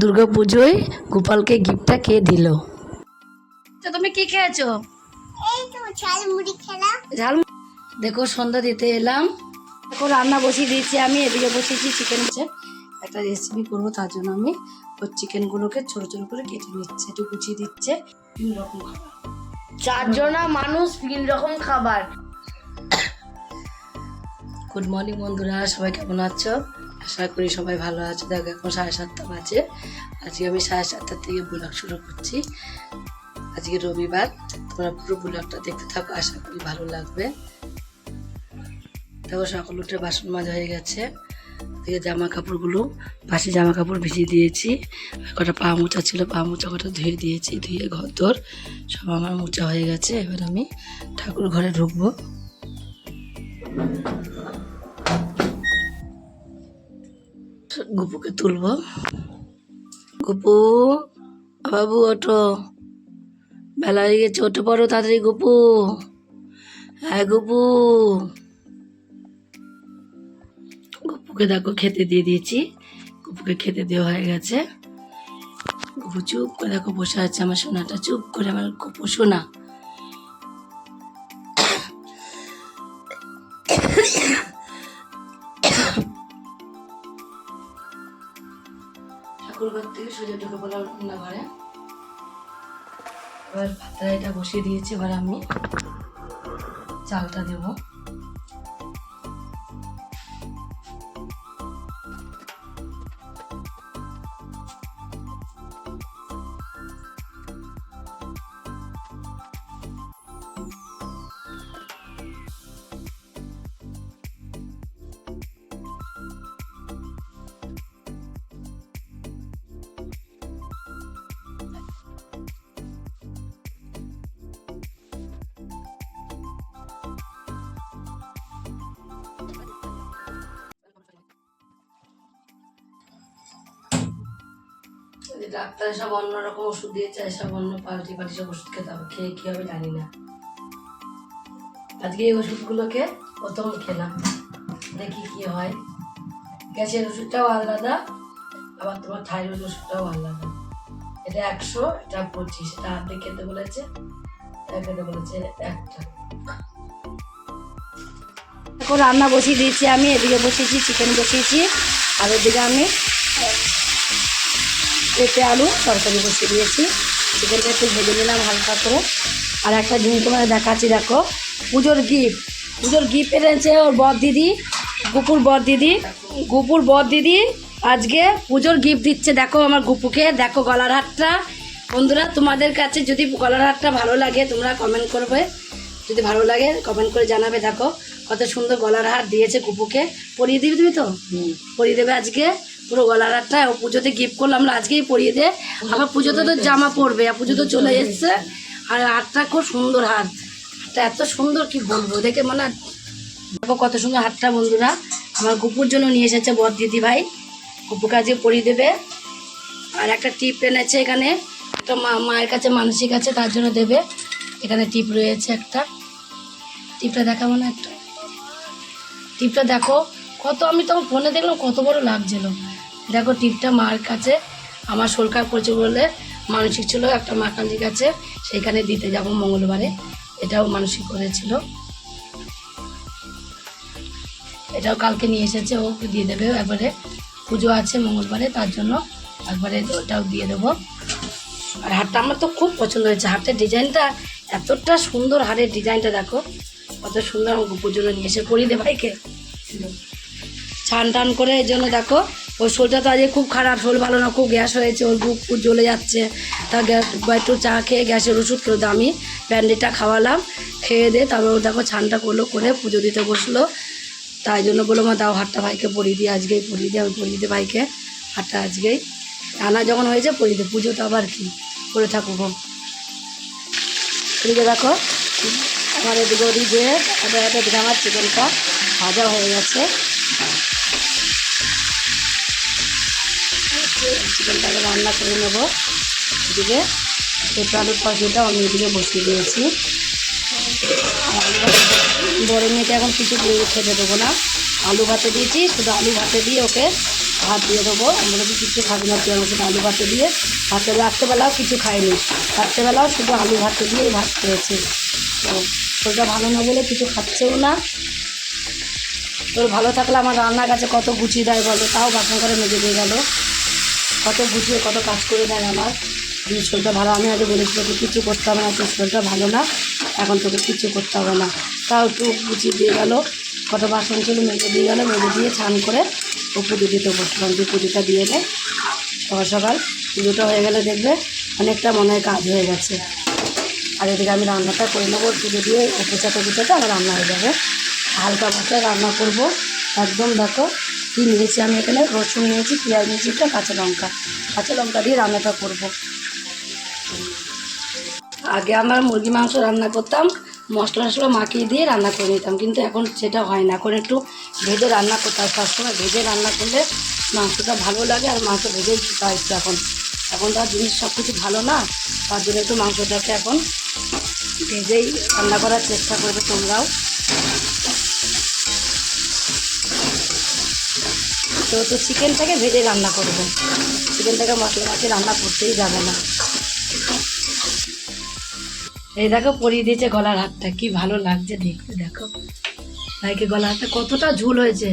দুর্গা পুজোয় গোপালকে গিফটটা কে দিল? তো তুমি কি খেয়েছো? এই তো ঝালমুড়ি খেলাম। ঝাল দেখো সন্ধ্যা দিতে এলাম। দেখো রান্না বসিয়ে দিয়েছি আমি এদিকে বসিয়েছি চিকেন হচ্ছে। একটা রেসিপি করব তার জন্য আমি ওই চিকেনগুলোকে ছোট ছোট করে কেটে নিচ্ছে একটু কুচিয়ে দিচ্ছে। তিন রকম খাবার। চারজনা মানুষ তিন রকম খাবার। গুড মর্নিং বন্ধুরা সবাই কেমন আছো? আশা করি সবাই ভালো আছে। দেখো, এখন সাড়ে সাতটা বাজে। আজকে আমি সাড়ে সাতটার থেকে ব্লগ শুরু করছি। আজকে রবিবার, তোমরা পুরো ব্লগটা দেখতে থাকো, আশা করি ভালো লাগবে। দেখো, সকাল উঠে বাসন মাজা হয়ে গেছে। দিয়ে জামা কাপড়গুলো পাশে জামা কাপড় ভিজিয়ে দিয়েছি। আর কটা পা মোচা ছিল, পা মোচা কটা ধুয়ে দিয়েছি, ধুয়ে ঘর দোর সব আমার মোচা হয়ে গেছে। এবার আমি ঠাকুর ঘরে ঢুকবো। গুপুকে তুলবো। গুপু, বাবু, ওঠো। বেলা হয়ে গেছে, ওঠে পড়ো তাড়াতাড়ি, গুপু। হ্যাঁ গুপু। গুপুকে দেখো, খেতে দিয়ে দিয়েছি। গুপুকে খেতে দেওয়া হয়ে গেছে। গুপু চুপ করে দেখো, বসে আছে আমার সোনাটা। চুপ করে আমার গুপু সোনা ঠাকুর ঘর থেকে সোজা ঢুকে পড়লাম রান্নাঘরে এবার ভাতটা এটা বসিয়ে দিয়েছি, এবার আমি চালটা দেবো। যে ডাক্তার সব অন্যরকম ওষুধ দিয়েছে সব অন্য পাল্টি পাল্টি সব ওষুধ খেতে হবে। খেয়ে কী হবে জানি না। আজকে এই ওষুধগুলোকে প্রথম খেলাম। দেখি কি হয়। গ্যাসের ওষুধটাও আলাদা, আবার তোমার থাইরয়েড ওষুধটাও আলাদা। এটা একশো, এটা পঁচিশ, এটা আর্ধেক খেতে বলেছে খেতে বলেছে একটা। এখন রান্না বসিয়ে দিয়েছি আমি, এদিকে বসিয়েছি চিকেন বসিয়েছি, আর এদিকে আমি পেঁপে আলু তরকারি বসিয়ে দিয়েছি। চিকেনটা একটু ভেজে নিলাম হালকা করে। আর একটা জিনিস তোমার দেখাচ্ছি দেখো। পুজোর গিফট পুজোর গিফট এনেছে ওর বর দিদি গুপুর বর দিদি। গুপুর বর দিদি আজকে পুজোর গিফট দিচ্ছে। দেখো আমার গুপুকে দেখো গলার হারটা। বন্ধুরা তোমাদের কাছে যদি গলার হারটা ভালো লাগে তোমরা কমেন্ট করবে। যদি ভালো লাগে কমেন্ট করে জানাবে। দেখো কত সুন্দর গলার হার দিয়েছে গুপুকে। পরিয়ে দিবি তুমি তো? পরিয়ে দেবে আজকে। পুরো গলার হারটা ও পুজোতে গিফট করলাম আমরা আজকেই পরিয়ে দে আবার পুজোতে তো জামা পরবে, আর পুজো তো চলে এসছে। আর হারটা খুব সুন্দর হার হারটা এত সুন্দর, কি বলব? দেখে মানে দেখো কত সুন্দর হাতটা বন্ধুরা। আমার গুপুর জন্য নিয়ে এসেছে বর দিদি ভাই গুপুকে আজকে পরিয়ে দেবে। আর একটা টিপ এনেছে এখানে। একটা মা মায়ের কাছে, মানসিক আছে, তার জন্য দেবে। এখানে টিপ রয়েছে একটা। টিপটা দেখাবো না একটা? টিপটা দেখো। কত আমি তোমার ফোনে দেখলাম, কত বড় লাগছিল। দেখো টিপটা মার কাছে, আমার সরকার করেছে বলে মানসিক ছিল, একটা মা কালীর কাছে, সেইখানে দিতে যাব মঙ্গলবারে। এটাও মানসিক করেছিল। এটাও কালকে নিয়ে এসেছে, ও দিয়ে দেবে একবারে। পুজো আছে মঙ্গলবারে, তার জন্য একবারে ওটাও দিয়ে দেবো। আর হারটা আমার তো খুব পছন্দ হয়েছে। হারটার ডিজাইনটা এতটা সুন্দর, হারের ডিজাইনটা দেখো। কত সুন্দর আমার পুজোটা নিয়ে এসে পরিয়ে দে ভাইকে। ছান টান করে এই জন্য দেখো ওর শোলটা তো আজকে খুব খারাপ শোল ভালো না, খুব গ্যাস হয়েছে, ওর বুক ফুক জ্বলে যাচ্ছে। তা গ্যাস, বা একটু চা খেয়ে গ্যাসের ওষুধ তো আমি ব্যান্ডেডটা খাওয়ালাম, খেয়ে দিয়ে তারপর দেখো ছানটা করল, করে পুজো দিতে বসল। তাই জন্য বলল, মা, দাও হাটটা ভাইকে পরিয়ে দিই আজকেই, পরিয়ে দিই, আমি পরিয়ে দিই ভাইকে হাটটা আজকেই। আনা যখন হয়েছে, পরিয়ে দিই, পুজো তো আবার কি? করে থাকুক এদিকে দেখো, আমার এদিকে ওদিকে আমার চিকেনটা ভাজা হয়ে গেছে। চিকেনটাকে রান্না করে নেব। এদিকে পেঁপে আলুর আমি এদিকে বসিয়ে দিয়েছি। বড় মেয়েকে এখন কিছু দিয়ে খেতে দেবো না। আলু ভাতে দিয়েছি, শুধু আলু ভাতে দিয়ে ওকে ভাত দিয়ে দেবো। আমরা তো কিছু খাবি না তুই শুধু আলু ভাতে দিয়ে। ভাতে রাত্রেবেলাও কিছু খাইনি। রাত্রেবেলাও শুধু আলু ভাতে দিয়েই ভাত খেয়েছি। তো শরীরটা ভালো না বলে কিছু খাচ্ছেও না। তোর ভালো থাকলে আমার রান্নার কাছে কত গুছিয়ে দেয় বলো, তাও বাসন করে মেজে দিয়ে গেল। কত গুছিয়ে কত কাজ করে দেয় আমার। যদি শরীরটা ভালো, আমি আগে বলেছি তোকে কিছু করতে হবে না, তোর শরীরটা ভালো না, এখন তোকে কিছু করতে হবে না। তাও একটু গুছিয়ে দিয়ে গেল, কত বাসন ছিল, মেজে দিয়ে গেলো, মেজে দিয়ে স্নান করে ও পুজো দিতে বসলাম দিয়ে পুজোটা দিয়ে দেয় সকাল সকাল পুজোটা হয়ে গেলে দেখবে অনেকটা মনে হয় কাজ হয়ে গেছে। আর এদিকে আমি রান্নাটা করে নেব, পুজো দিয়ে উপচাতে উপচাতে আমার রান্না হয়ে যাবে। হালকা মশলা রান্না করব। একদম দেখো কী নিয়েছি, আমি এখানে রসুন নিয়েছি, পেঁয়াজ নিয়েছি, একটা কাঁচা লঙ্কা। কাঁচা লঙ্কা দিয়ে রান্নাটা করব। আগে আমার মুরগি মাংস রান্না করতাম, মশলা টশলা মাখিয়ে দিয়ে রান্না করে নিতাম, কিন্তু এখন সেটা হয় না। এখন একটু ভেজে রান্না করতে হয়। সবসময় ভেজে রান্না করলে মাংসটা ভালো লাগে আর মাংস ভেজেই খেতে একটু এখন। এখন তার জিনিস সব কিছু ভালো না, তার জন্য একটু মাংসটাকে এখন ভেজেই রান্না করার চেষ্টা করবে তোমরাও। তো তো চিকেনটাকে ভেজে রান্না করবে। চিকেনটাকে মশলা মাখিয়ে রান্না করতেই যাবে না। এই দেখো পরিয়ে দিয়েছে গলার হাতটা। কি ভালো লাগছে দেখতে দেখো। ভাইকে গলার হাতটা কতটা ঝুল হয়েছে।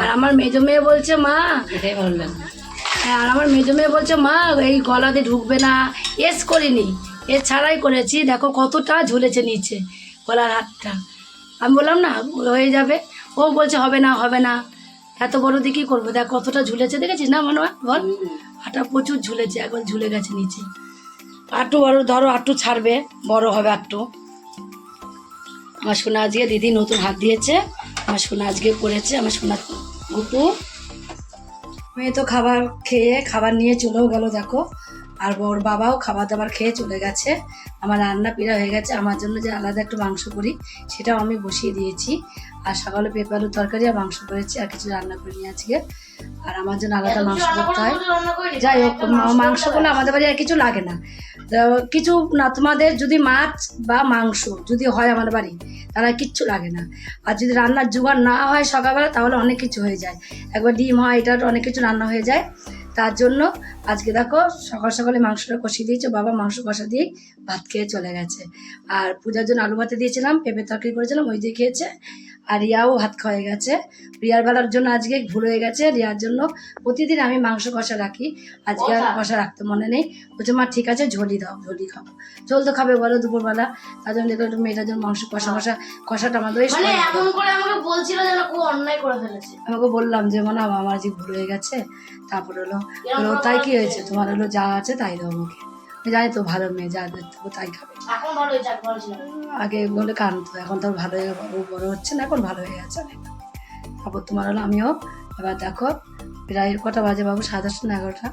আর আমার মেজো মেয়ে বলছে মা এটাই ভালো লাগছে। হ্যাঁ আর আমার মেজো মেয়ে বলছে মা এই গলাতে ঢুকবে না। এস করিনি। এ ছাড়াই করেছি। দেখো কতটা ঝুলেছে নিচে গলার হাতটা। আমি বললাম না হয়ে যাবে। ও বলছে হবে না হবে না। এত বড় দিকে করব? দেখ, কতটা ঝুলেছে, দেখেছিস না মনে হয়? বল। আটা প্রচুর ঝুলেছে এখন ঝুলে গেছে নিচে। আটটু বড়, ধরো আটটু ছাড়বে, বড় হবে আটটু। আমার সোনা আজকে দিদি নতুন হাত দিয়েছে, আমার সোনা আজকে করেছে, আমার সোনা গুটু মেয়ে তো খাবার খেয়ে, খাবার নিয়ে চলেও গেল, দেখো। আর ওর বাবাও খাবার দাবার খেয়ে চলে গেছে। আমার রান্না পিড়া হয়ে গেছে। আমার জন্য যে আলাদা একটু মাংস করি সেটাও আমি বসিয়ে দিয়েছি। আর সকালে পেঁপে আলুর তরকারি আর মাংস করেছি আর কিছু রান্না করিনি আজকে। আর আমার জন্য আলাদা মাংস করতে হয়। যাই হোক মাংস করলে আমাদের বাড়ি আর কিছু লাগে না। কিছু না তোমাদের যদি মাছ বা মাংস যদি হয় আমার বাড়ি তাহলে কিচ্ছু লাগে না। আর যদি রান্নার জোগাড় না হয় সকালবেলা তাহলে অনেক কিছু হয়ে যায়। একবার ডিম হয় এটা অনেক কিছু রান্না হয়ে যায়। তার জন্য আজকে দেখো সকাল সকালে মাংসটা কষিয়ে দিয়েছে, বাবা মাংস কষা দিয়ে ভাত খেয়ে চলে গেছে। আর পূজার জন্য আলু ভাতে দিয়েছিলাম পেঁপে তরকারি করেছিলাম, ওই দিয়ে খেয়েছে। আর রিয়াও ভাত খাওয়া গেছে। রিয়ার বেলার জন্য আজকে ভুল হয়ে গেছে। রিয়ার জন্য প্রতিদিন আমি মাংস কষা রাখি। আজকে আর কষা? রাখতে মনে নেই। বলছে মা ঠিক আছে ঝোলি দাও ঝোলি খাব ঝোল তো খাবে বলো দুপুরবেলা। তার জন্য দেখো মেয়েটার জন্য মাংস কষা কষা কষাটা আমাদের মানে। এমন করে আমাকে বলছিল যেন খুব অন্যায় করে ফেলেছে। আমাকে বললাম যে মনে আমার আজকে ভুল হয়ে গেছে। তারপর হলো তাই কি হয়েছে? তোমার হলো যা আছে তাই দাও আমাকে। আমি জানি তো ভালো মেয়ে যা দেবো তাই খাবে। আগে বলে কানতো এখন তো ভালো হয়ে বড় হচ্ছে না এখন ভালো হয়ে গেছে তারপর তোমার হলো আমিও এবার দেখো প্রায় কটা বাজে বাবু সাড়ে দশটা না এগারোটা?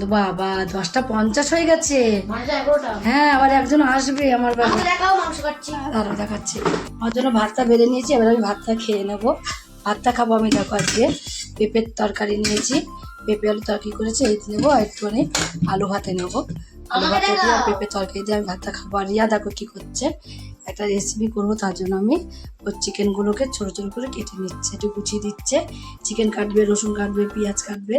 তো বাবা দশটা পঞ্চাশ হয়ে গেছে। হ্যাঁ আবার একজন আসবে আমার বাবা আরও দেখাচ্ছি। আমার জন্য ভাতটা বেড়ে নিয়েছি এবার আমি ভাতটা খেয়ে নেব। ভাতটা খাব আমি দেখো আজকে। পেঁপের তরকারি নিয়েছি। পেঁপে আলু তরকারি করেছি এই নেব আর একটুখানি আলু ভাতে নেব। আলু ভাতে দিয়ে আর পেঁপে তরকারি দিয়ে আমি ভাতটা খাব। আর রিয়া দেখো কী করছে। একটা রেসিপি করব তার জন্য আমি ওর চিকেনগুলোকে ছোটো ছোটো করে কেটে নিচ্ছে একটু গুছিয়ে দিচ্ছে। চিকেন কাটবে রসুন কাটবে পেঁয়াজ কাটবে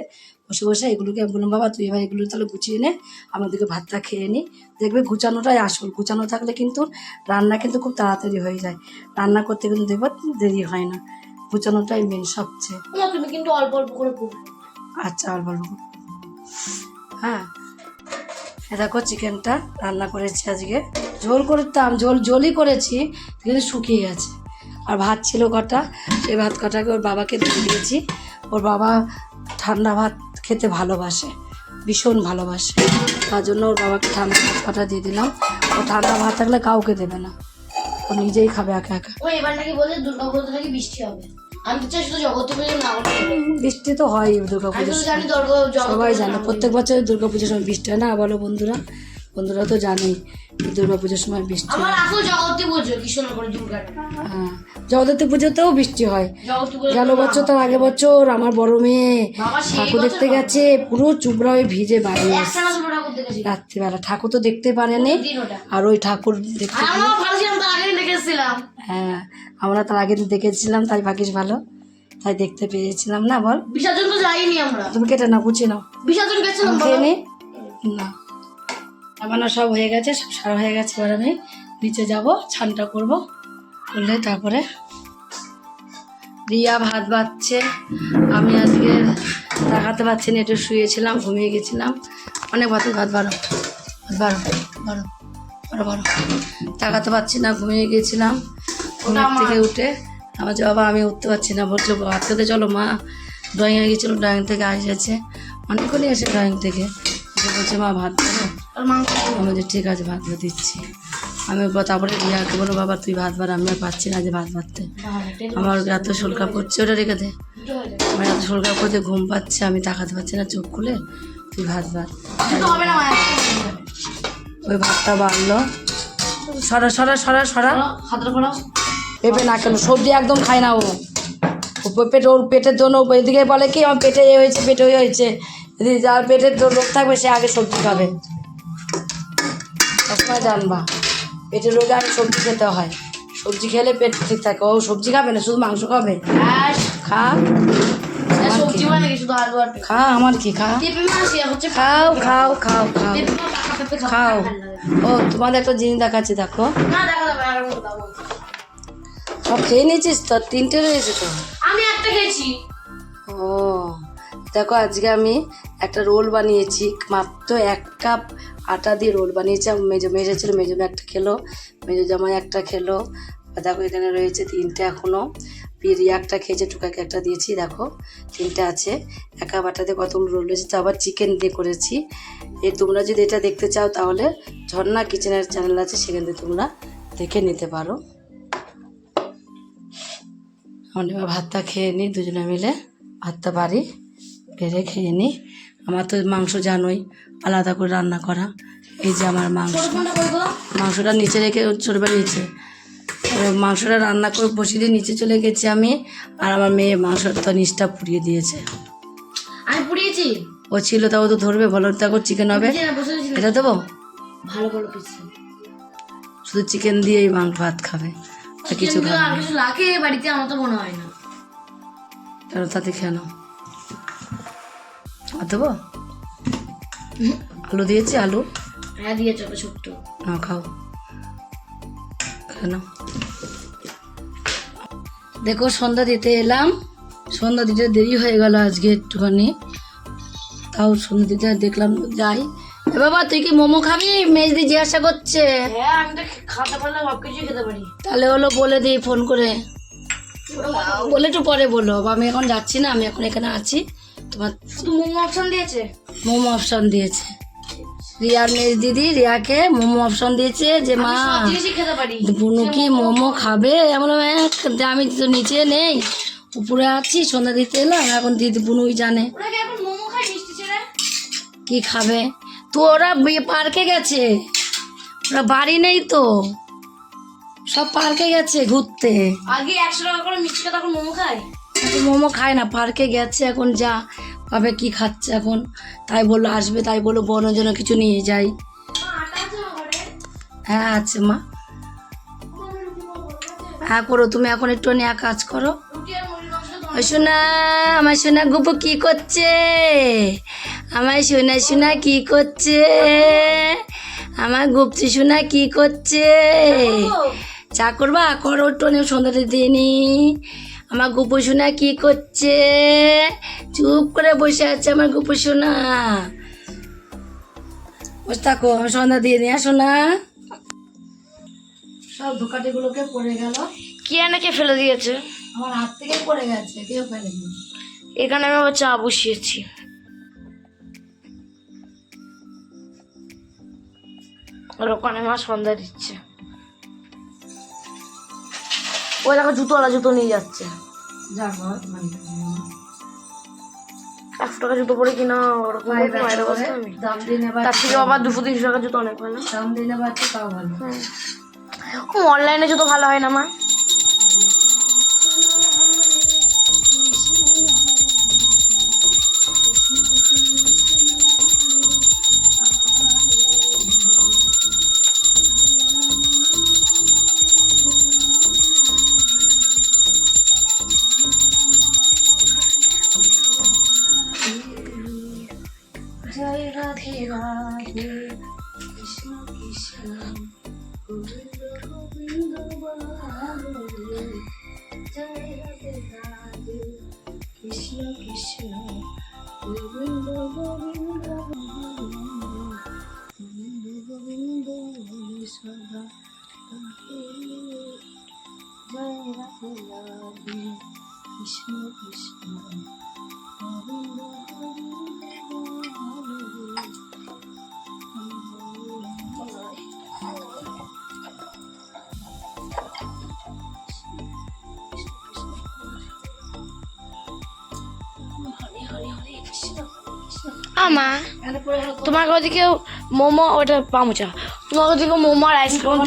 বসে বসে এগুলোকে আমি বললাম বাবা তুই এবার এগুলো তাহলে গুছিয়ে নে আমাদেরকে ভাতটা খেয়ে নিই দেখবে গুছানোটাই আসল। গুছানো থাকলে কিন্তু রান্না কিন্তু খুব তাড়াতাড়ি হয়ে যায়। রান্না করতে কিন্তু দেখবে দেরি হয় না। গুছানোটাই মেন সবচেয়ে। না, তুমি কিন্তু অল্প অল্প করে পড়বে আচ্ছা আর বলব হ্যাঁ। এ দেখো চিকেনটা রান্না করেছি আজকে। ঝোল করতাম ঝোল ঝোলই করেছি কিন্তু শুকিয়ে গেছে। আর ভাত ছিল কটা সেই ভাত কটাকে ওর বাবাকে দিয়ে দিয়েছি। ওর বাবা ঠান্ডা ভাত খেতে ভালোবাসে ভীষণ ভালোবাসে। তার জন্য ওর বাবাকে ঠান্ডা ভাত কটা দিয়ে দিলাম। ও ঠান্ডা ভাত থাকলে কাউকে দেবে না। ও নিজেই খাবে একা একা। ও এবার নাকি বলছে দুর্গা পুজোতে নাকি বৃষ্টি হবে। আমি তো চাই শুধু জগতী পুজো না বৃষ্টি তো হয় দুর্গা দুর্গা সবাই জানে প্রত্যেক বছর দুর্গা পুজোর সময় বৃষ্টি হয় না বলো বন্ধুরা? বন্ধুরা তো জানেই দুর্গা পুজোর সময় বৃষ্টি আমার হয় আসল জগতী পুজো হ্যাঁ জগদ্ধাত্রী পুজোতেও বৃষ্টি হয়। পুজো গেল বছর তার আগে বছর আমার বড় মেয়ে ঠাকুর দেখতে গেছে পুরো চুবড়া হয়ে ভিজে বাড়ি রাত্রিবেলা ঠাকুর তো দেখতে পারেনি আর ওই ঠাকুর দেখতে আর আমার ভালো ছিলাম তো আগে দেখে এসেছিলাম হ্যাঁ আমরা তার আগে দেখেছিলাম তাই ভাগ্যিস ভালো। তাই দেখতে পেয়েছিলাম। না বল। বিসর্জন তো যাইনি আমরা। তুমি কেটে না বুঝি নাও বিসর্জন গেছিলাম খেয়ে বলো। না। আমার সব হয়ে গেছে সব সারা হয়ে গেছে। এবার আমি নিচে যাব ছানটা করব। করলে তারপরে রিয়া ভাত বাচ্ছে আমি আজকে তাকাতে পারছি না একটু শুয়েছিলাম ঘুমিয়ে গেছিলাম। অনেক ভাত ভাত বারো ভাত বারো বারো বারো বারো তাকাতে পারছি না ঘুমিয়ে গেছিলাম ঘুমের থেকে উঠে আমার যে বাবা আমি উঠতে পারছি না বলছে ভাত খেতে চলো মা ড্রয়িং ড্রয়িংয়ে গেছিল ড্রয়িং থেকে এসেছে অনেকক্ষণই এসে ড্রয়িং থেকে। বলছে মা ভাত দেবো আমি যে ঠিক আছে ভাত দিচ্ছি। আমি তারপরে রিয়াকে বলো বাবা তুই ভাত বার আমি আর পাচ্ছি না যে ভাত বাড়তে। আমার এত শোলকা পড়ছে ওটা রেখে দে। আমার এত শোলকা পড়ছে ঘুম পাচ্ছে আমি তাকাতে পারছি না চোখ খুলে তুই ভাত বার ওই ভাতটা বাড়লো। সরা সরা সরা সরা। পেঁপে না কেন সবজি একদম খায় না ও। পেট ওর পেটের জন্য এদিকে বলে কি আমার পেটে এ হয়েছে পেটে ওই হয়েছে। যদি যার পেটের রোগ থাকবে সে আগে সবজি খাবে। সবসময় জানবা পেটের রোগে আগে সবজি খেতে হয়। সবজি খেলে পেট ঠিক থাকে। ও সবজি খাবে না শুধু মাংস খাবে? আর খা। সবজি মানে। খা আমার কি? খা। খাও খাও খাও খাও। খাও। ও তোমাদের একটা জিনিস দেখাচ্ছি দেখো। সব খেয়ে নিয়েছিস তো? তিনটে রয়েছে তো? আমি একটা খেয়েছি। ও দেখো আজকে আমি একটা রোল বানিয়েছি মাত্র এক কাপ আটা দিয়ে রোল বানিয়েছি। মেজো মেজো ছিল মেজো একটা খেলো মেজো জামাই একটা খেলো। দেখো এখানে রয়েছে তিনটে এখনও পিরিয়া একটা খেয়েছে টুকাকে একটা দিয়েছি দেখো তিনটে আছে। এক কাপ আটা দিয়ে কতগুলো রোল রয়েছে তো আবার চিকেন দিয়ে করেছি। এ তোমরা যদি এটা দেখতে চাও তাহলে ঝর্ণা কিচেনের চ্যানেল আছে, সেখান থেকে তোমরা দেখে নিতে পারো। আমরা ভাতটা খেয়ে নিই, দুজনে মিলে ভাতটা বাড়ি বেড়ে খেয়ে নিই। আমার তো মাংস জানোই, আলাদা করে রান্না করা। এই যে আমার মাংস। মাংসটা নিচে রেখে চলবে নিচে। মাংসটা রান্না করে বসিয়ে দিয়ে নিচে চলে গেছি আমি, আর আমার মেয়ে মাংসটা নিচটা পুড়িয়ে দিয়েছে। আমি ও ছিল তাও তো ধরবে বলো দেখো চিকেন হবে। যে না, বসে বসে- এটা দেবো? ভালো ভালো শুধু চিকেন দিয়েই মাংস ভাত খাবে আর কিছু খাবে আর কিছু লাগে বাড়িতে আমার তো মনে হয় না। তাতে খেয়ে নাও। আর দেবো? আলু দিয়েছি আলু। হ্যাঁ ছোট্ট। না খাও। কেন দেখো সন্ধ্যা দিতে এলাম। সন্ধ্যা দিতে দেরি হয়ে গেল আজকে একটুখানি। সন্ধ্যা দিতে দেখলাম যাই। এ বাবা তুই কি মোমো খাবি? মেজদি জিজ্ঞাসা করছে। হ্যাঁ আমি তো খাতে পারলে সব কিছুই খেতে পারি। তাহলে হলো বলে দিই ফোন করে। বলে একটু পরে বলো আমি এখন যাচ্ছি না আমি এখন এখানে আছি। তোমার শুধু মোমো অপশন দিয়েছে? মোমো অপশন দিয়েছে। রিয়ার মেজ দিদি রিয়াকে মোমো অপশন দিয়েছে যে মা বুনু কি মোমো খাবে? এমন আমি তো নিচে নেই উপরে আছি সন্ধ্যা দিতে এলাম এখন দিদি বুনুই জানে। কি খাবে? তো ওরা পার্কে গেছে। ওরা বাড়ি নেই তো। সব পার্কে গেছে ঘুরতে। আগে একশো টাকা করে মিষ্টি খেতে এখন মোমো খায়? এখন মোমো খায় না পার্কে গেছে এখন যা পাবে কি খাচ্ছে এখন। তাই বলল আসবে তাই বলল বোনের জন্য কিছু নিয়ে যাই হ্যাঁ আছে মা। হ্যাঁ করো তুমি এখন একটু এক কাজ করো। সোনা, আমার সোনা গুপু কি করছে? আমার সোনা সোনা কি করছে? আমার গুপ্তি সোনা কি করছে? চা করবা? করো টোনে সন্ধ্যাটা দিয়ে নি আমার গুপু সোনা কি করছে? চুপ করে বসে আছে আমার গুপু সোনা। বসে থাকো, আমি সন্ধ্যা দিয়ে নিয়ে আসো না সব ধোকাটিগুলোকে পড়ে গেল। কি এনেকে ফেলে দিয়েছে? আমার হাত থেকে পড়ে গেছে কেউ ফেলেনি। এখানে আমি আবার চা বসিয়েছি। আর ওখানে মা সন্ধ্যা দিচ্ছে। ওই দেখো জুতোওয়ালা জুতো নিয়ে যাচ্ছে। একশো টাকা জুতো পরে কিনা ওরকম মায়ের অবস্থা আমি। দাম দিয়ে নেবার তার থেকে আবার দুশো তিনশো টাকা জুতো অনেক হয় না। দাম তো তাও ভালো। অনলাইনে জুতো ভালো হয় না মা? জয় আমা, তোমার ওদিকে মোমো ওটা পামুচা তোমার ওদিকে মোমো আর আইসক্রিম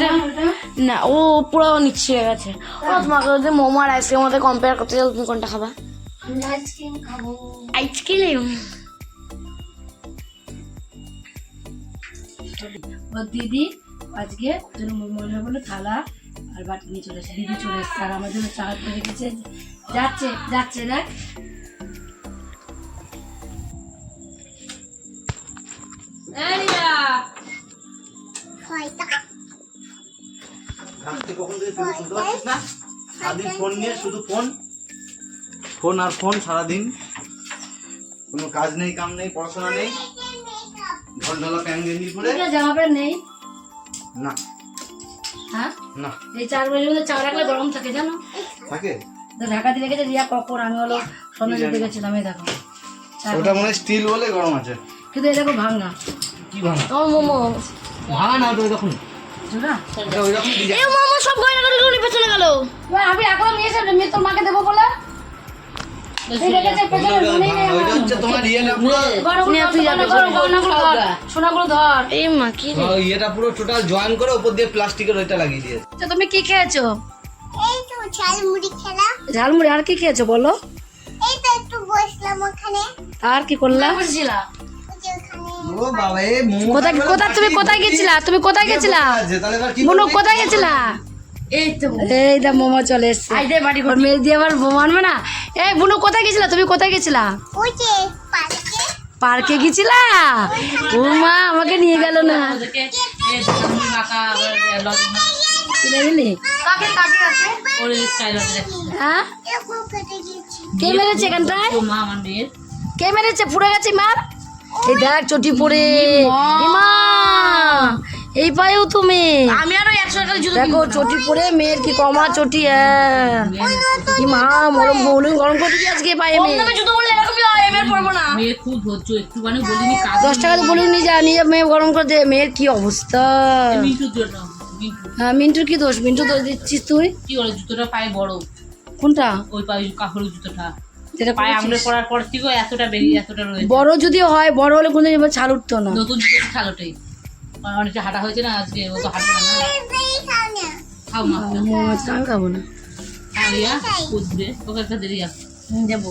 না, ও পুরো নিচ্ছে গেছে। ও তোমাকে ওদের মোমো আর আইসক্রিম মধ্যে কম্পেয়ার করতে চাও তুমি কোনটা খাবা? আইসক্রিম খাব। আইসক্রিম। ওর দিদি আজকে জন্য মনে বলে থালা আর বাটি নিয়ে চলে এসেছে। দিদি চলে এসেছে আর আমার জন্য চা করে রেখেছে। যাচ্ছে যাচ্ছে দেখ। কখন থেকে ফোন নিয়ে শুধু ফোন। ফোন আর ফোন সারাদিন। কোনো কাজ নেই কাম নেই পড়াশোনা নেই। ঢল ঢলা প্যান গেঞ্জি পরে। জামা প্যান্ট নেই? না। হ্যাঁ? না। এই চার মধ্যে চা রাখলে গরম থাকে জানো? থাকে? ঢাকা দিয়ে রেখেছে রিয়া কখন? আমি হলো সন্ধ্যা দিতে গেছিলাম এই দেখো। ওটা মনে স্টিল বলে গরম আছে। কিন্তু এই দেখো ভাঙা। কি ভাঙা? মোমো। ভাঙা না তো দেখুন জোড়া? ওই রকম এই মোমো সব গয়না করে করে পেছনে গেল। আমি এখন নিয়ে এসে তোর মাকে দেবো পুরো গরমগুলো ধর, গরম, গরমগুলো ধর, সোনাগুলো ধর। এই মা কি রে? ও, ইয়েটা পুরো টোটাল জয়েন করে উপর দিয়ে প্লাস্টিকের ওইটা লাগিয়ে দিয়েছে। তুমি কি খেয়েছো? এই ঝালমুড়ি আর কি খেয়েছো বলো? এই তো একটু বসলাম ওখানে। আর কি করলা? ওই যে ওখানে ও বাবা এ মোমো কোথায় কোথায় তুমি কোথায় গেছিলা? তুমি কোথায় গেছিলা? করবে? কোথায় গেছিলা? এই তো দা মোমো চলে এসছে। বাড়ি ওর মেয়ে দিয়ে আবার বোমা আনবে না? এই বুনু কোথায় গেছিলা? তুমি কোথায় গেছিলা? পার্কে। পার্কে গেছিলা? ও মা আমাকে নিয়ে গেল না। কিনে দিলি হ্যাঁ? গেছি কে মেরেছে এখানটায়? কে মেরেছে? পুড়ে গেছে মার? এই দেখ চটি পড়ে। মা এই পায়েও তুমি। আমি আরও একশো টাকা জুতো দেখো চটি পড়ে মেয়ের কি কমা চটি হ্যাঁ। কি মা মরম বলুন গরম করে দিবি আজকে পায়ে মেয়ে। আমি জুতো বললে এরকমই হয় এবার পরবো না। মেয়ের খুব ধৈর্য একটুখানি বলিনি কাজ দশ টাকা দিয়ে বলুন যা নিয়ে মেয়ে গরম করে দে মেয়ের কি অবস্থা? মিন্টুর জন্য হ্যাঁ মিন্টুর কি দোষ? মিন্টু দোষ দিচ্ছিস তুই? কি করে জুতোটা পায়ে বড়। কোনটা? ওই পায়ে কাপড়ের জুতোটা। যেটা পায়ে আঙুলে পড়ার পর থেকে এতটা বেরিয়ে এতটা রয়েছে। বড় যদি হয় বড় হলে কোনো ছাল উঠতো না। নতুন জুতো ছালোটাই। অনেকটা হাঁটা হয়েছে না আজকে ও তো হাঁটে না। খাও না খাও। না আমি খাব না। কুদবে ওকে দিয়ে যাব।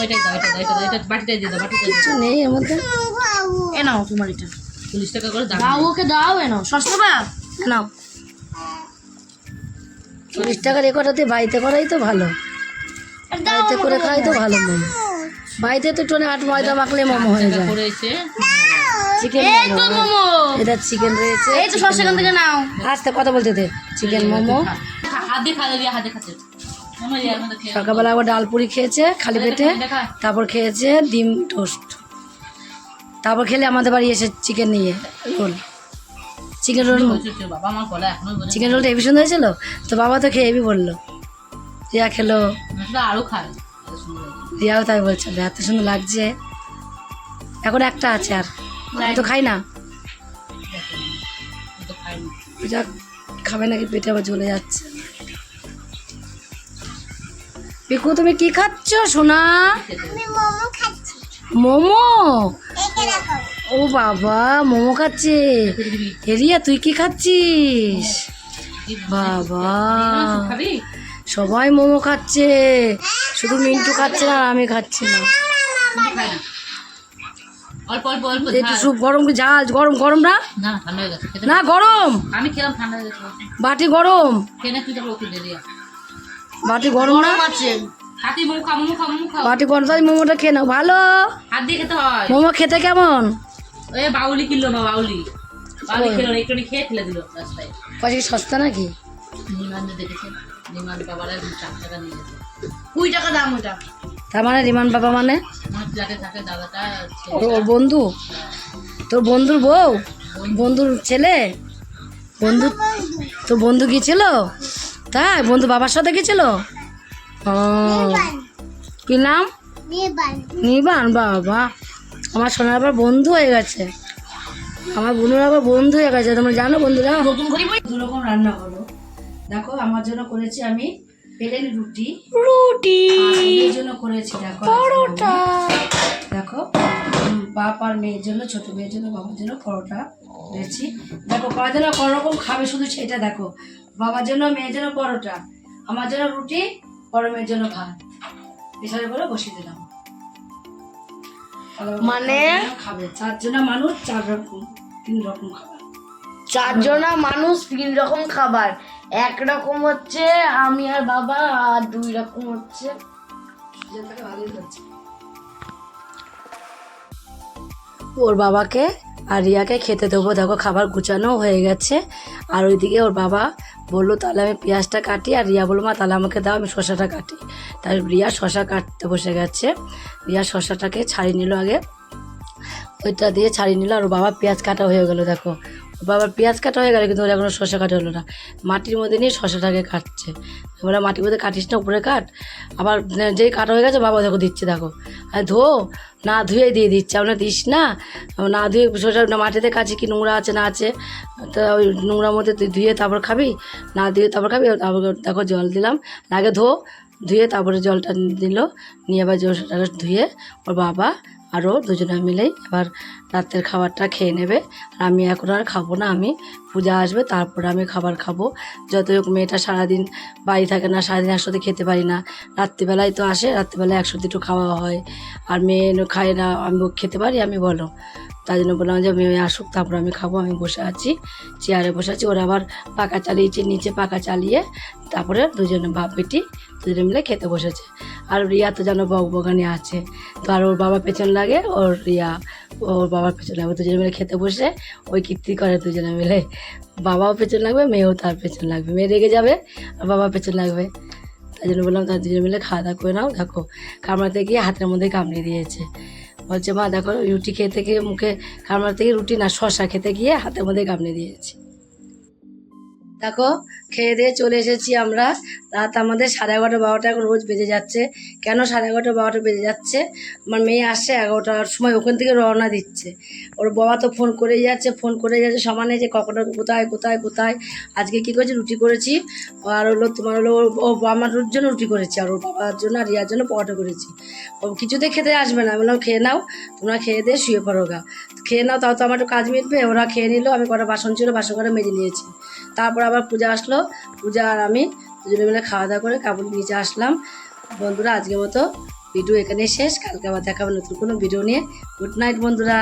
ওইটাই দাও এটা দাও এটা দাও এটা বাটিটাই দিয়ে দাও বাটিটাই কিছু নেই এর মধ্যে। বাবু এ নাও তোমার এটা চল্লিশ টাকা করে দাও ওকে দাও এ নাও। চল্লিশ টাকার এ বাড়িতে করাই তো ভালো। বাড়িতে করে খাই তো ভালো মোমো বাড়িতে তো টোনে আট ময়দা মাখলে মোমো হয়ে যায়। করেছে চিকেন মোমো। এটা চিকেন রয়েছে। এই তো সস্তা থেকে নাও। আস্তে কথা বলতে দে। চিকেন মোমো। দিয়ে হাতে খাচ্ছে সকালবেলা আবার ডাল পুরি খেয়েছে খালি পেটে। তারপর খেয়েছে ডিম টোস্ট। তারপর খেলে আমাদের বাড়ি এসে চিকেন নিয়ে রোল। চিকেন রোল চিকেন রোলটা হেভি সুন্দর হয়েছিল? তো বাবা তো খেয়ে হেভি বলল। রিয়া খেলো। না আরও খায়। রিয়াও তাই বলছে এত সুন্দর লাগছে। এখন একটা আছে আর। তো খাই না। ও তো খায়নি যা খাবে নাকি পেটে আবার জ্বলে যাচ্ছে। পিকু তুমি কি খাচ্ছ সোনা? মোমো ও বাবা মোমো খাচ্ছে। রিয়া তুই কি খাচ্ছিস? বাবা। সবাই মোমো খাচ্ছে। শুধু মিন্টু খাচ্ছে না আর আমি খাচ্ছি না। অল্প অল্প অল্প একটু। সুপ গরম ঝাল গরম গরম না? না না ঠান্ডা হয়ে গেছে না গরম? আমি খেলাম ঠান্ডা হয়ে গেছে বাটি গরম? খেয়ে তুই তারপর ওকে দিয়ে বাটি গরম না? আছে। হাতি মোমো খা মোমো খা মোমো খাও। বাটি গরম তাই মোমোটা খেয়ে নাও ভালো? হাত দিয়ে খেতে হয়। মোমো খেতে কেমন? ওই বাউলি কিনলো মা বাউলি। বাউলি খেলো না, একটুখানি খেয়ে ফেলে দিল রাস্তায় পয়সা সস্তা নাকি? দেখেছে। নিমান্দ বাবারা চার টাকা নিয়ে গেছে। কুড়ি টাকা দাম ওটা। তার মানে রিমান বাবা মানে? ওর ওর বন্ধু? তোর বন্ধুর বউ? বন্ধুর ছেলে? বন্ধু তোর বন্ধু গিয়েছিল তাই? বন্ধু বাবার সাথে গেছিল ও। কি নাম? নেবান নিবান বাবা। আমার সোনার আবার বন্ধু হয়ে গেছে। আমার বোনের আবার বন্ধু হয়ে গেছে। তোমরা জানো বন্ধুরা? নতুন করে দু রান্না হলো দেখো আমার জন্য করেছি আমি প্লেন রুটি। রুটি। জন্য করেছি দেখো পরোটা। দেখো উম, বাপ আর মেয়ের জন্য ছোট মেয়ের জন্য বাবার জন্য পরোটা করেছি দেখো কয়জন রকম খাবে শুধু সেটা দেখো। বাবার জন্য মেয়ের জন্য পরোটা। আমার জন্য রুটি বড় মেয়ের জন্য ভাত। এসবে করে বসিয়ে দিলাম। মানে? খাবে। চারজনা মানুষ চার রকম তিন রকম খাবার। চারজনা মানুষ তিন রকম খাবার। এক রকম হচ্ছে আমি আর বাবা আর দুই রকম হচ্ছে। ওর বাবাকে আর রিয়াকে খেতে দেবো। দেখো খাবার গুছানো হয়ে গেছে। আর ওইদিকে ওর বাবা বলল তাহলে আমি পেঁয়াজটা কাটি। আর রিয়া বলল মা তাহলে আমাকে দাও আমি শশাটা কাটি। তাই রিয়া শশা কাটতে বসে গেছে। রিয়া শশাটাকে ছাড়িয়ে নিল আগে। ওইটা দিয়ে ছাড়িয়ে নিল আর ওর বাবা পেঁয়াজ কাটা হয়ে গেলো দেখো। বাবার পেঁয়াজ কাটা হয়ে গেল, কিন্তু ওর এখনও শশা কাটা হলো না। মাটির মধ্যে নিয়ে শশাটাকে কাটছে। এবার মাটির মধ্যে কাটিস না, উপরে কাট। আবার যেই কাটা হয়ে গেছে বাবা দেখো দিচ্ছে, দেখো। আর ধো, না ধুয়ে দিয়ে দিচ্ছে, আমরা দিস না। না ধুয়ে শশা না মাটিতে কাছে কি নোংরা আছে, না আছে। তো ওই নোংরার মধ্যে তুই ধুয়ে তারপর খাবি। না ধুয়ে তারপর খাবি তারপর দেখো জল দিলাম। আগে ধো, ধুয়ে তারপরে জলটা দিল। নিয়ে আবার জলটাকে ধুয়ে ওর বাবা আরও দুজনে মিলেই এবার রাতের খাবারটা খেয়ে নেবে। আর আমি এখন আর খাব না, আমি পূজা আসবে, তারপরে আমি খাবার খাব। যত হোক মেয়েটা সারাদিন বাড়ি থাকে না, সারাদিন একসাথে খেতে পারি না। রাত্রিবেলায় তো আসে রাত্রিবেলায় একসাথে একটু খাওয়া হয়। আর মেয়ে খায় না, আমি খেতে পারি, আমি বলো। তাই জন্য বললাম যে, মেয়ে, আসুক, তারপর আমি খাব, আমি বসে আছি, চেয়ারে বসে আছি। ওরা আবার পাকা চালিয়েছে, নিচে পাকা চালিয়ে তারপরে দুজনে বাপ, বেটি দুজনে মিলে খেতে বসেছে। আর রিয়া তো যেন বকবগানি আছে। তো আর ওর বাবা পেছন লাগে, ওর রিয়া, ওর বাবার পেছন লাগবে দুজনে মিলে খেতে বসে, ওই কীর্তি করে দুজনে মিলে। বাবাও পেছন লাগবে, মেয়েও তার পেছন লাগবে। মেয়ে রেগে যাবে, আর বাবা পেছন লাগবে। তাই জন্য বললাম, তার দুজনে মিলে খাওয়া দাওয়া করে নাও। দেখো, কামড়াতে গিয়ে হাতের মধ্যে কামড়ে দিয়েছে। বলছে, মা, দেখো রুটি খেতে গিয়ে মুখে কামড়াতে থেকে রুটি না শশা খেতে গিয়ে হাতের মধ্যে কামড়ে দিয়েছে। দেখো, খেয়ে দিয়ে চলে এসেছি আমরা। রাত আমাদের সাড়ে এগারোটা, বারোটা এখন রোজ বেজে যাচ্ছে। কেন সাড়ে এগারোটা, বারোটা বেজে যাচ্ছে? আমার মেয়ে আসছে এগারোটার সময়, ওখান থেকে রওনা দিচ্ছে। ওর বাবা তো ফোন করেই যাচ্ছে, ফোন করে যাচ্ছে। সমানে যে কখনো, কোথায় কোথায় কোথায়? আজকে কী করেছি? রুটি করেছি। আর হলো তোমার হলো, ও আমার জন্য রুটি করেছি। আর ওর বাবার জন্য আর রিয়ার জন্য পরোটা করেছি। ও কিছুতে খেতে আসবে না। বললাম, খেয়ে নাও, তোমরা খেয়ে দিয়ে শুয়ে পড়ো গা। খেয়ে নাও, তাও তো আমার একটু কাজ মিটবে। ওরা খেয়ে নিল, আমি কটা বাসন ছিল, বাসন করে মেজে নিয়েছি। তারপর আবার পূজা আসলো। পূজা আর আমি দুজনে মিলে খাওয়া দাওয়া করে কাপড় নিচে আসলাম। বন্ধুরা, আজকের মতো ভিডিও এখানে শেষ। কালকে আবার দেখাবো নতুন কোনো ভিডিও নিয়ে। গুড নাইট বন্ধুরা।